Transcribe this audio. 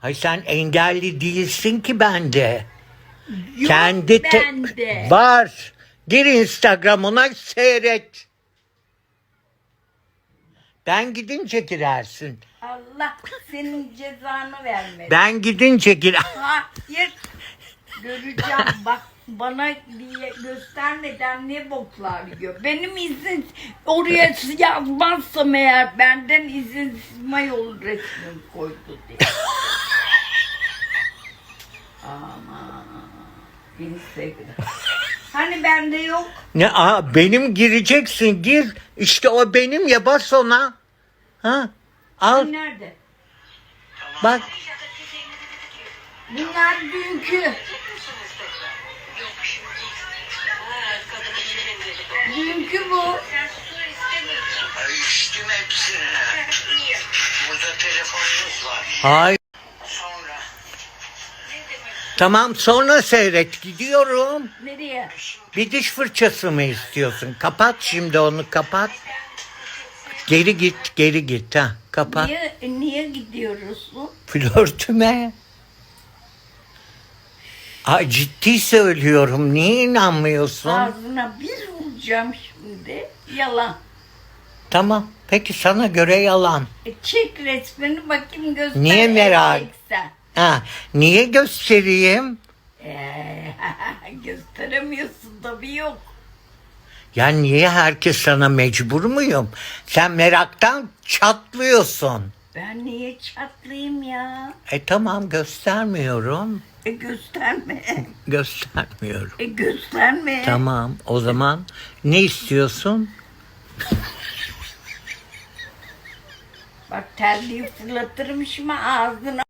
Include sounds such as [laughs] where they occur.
Hay sen engelli değilsin ki bende. Yok Kendi te- bende. var. Gir Instagram'ına seyret. Ben gidince girersin. Allah senin cezanı vermesin. Ben gidince gir. Hayır. Göreceğim bak bana diye göstermeden ne boklar yiyor. Benim izin oraya yazmazsam eğer benden izin yol resmim koydu diye. Instagram. [laughs] Hani bende yok. Ne aa, benim gireceksin gir. İşte o benim ya bas ona. Ha? Al Nerede? bak. Bunlar dünkü. Dünkü bu. Ay içtim hepsini. Burada telefonunuz var. Hayır. Tamam sonra seyret gidiyorum. Nereye? Bir diş fırçası mı istiyorsun? Kapat şimdi onu kapat. Geri git geri git ha kapat. Niye, niye gidiyoruz? Flörtüme. Aa, ciddi söylüyorum. Niye inanmıyorsun? Ağzına bir vuracağım şimdi. Yalan. Tamam. Peki sana göre yalan. E, çek resmini bakayım göster. Niye merak- edeceksen. Ha, niye göstereyim? Ee, [laughs] gösteremiyorsun tabii yok. Ya niye herkes sana mecbur muyum? Sen meraktan çatlıyorsun. Ben niye çatlayayım ya? E tamam göstermiyorum. E gösterme. [laughs] Göstermiyorum. E gösterme. Tamam o zaman ne istiyorsun? Bak terliği fırlatırım şimdi ağzına.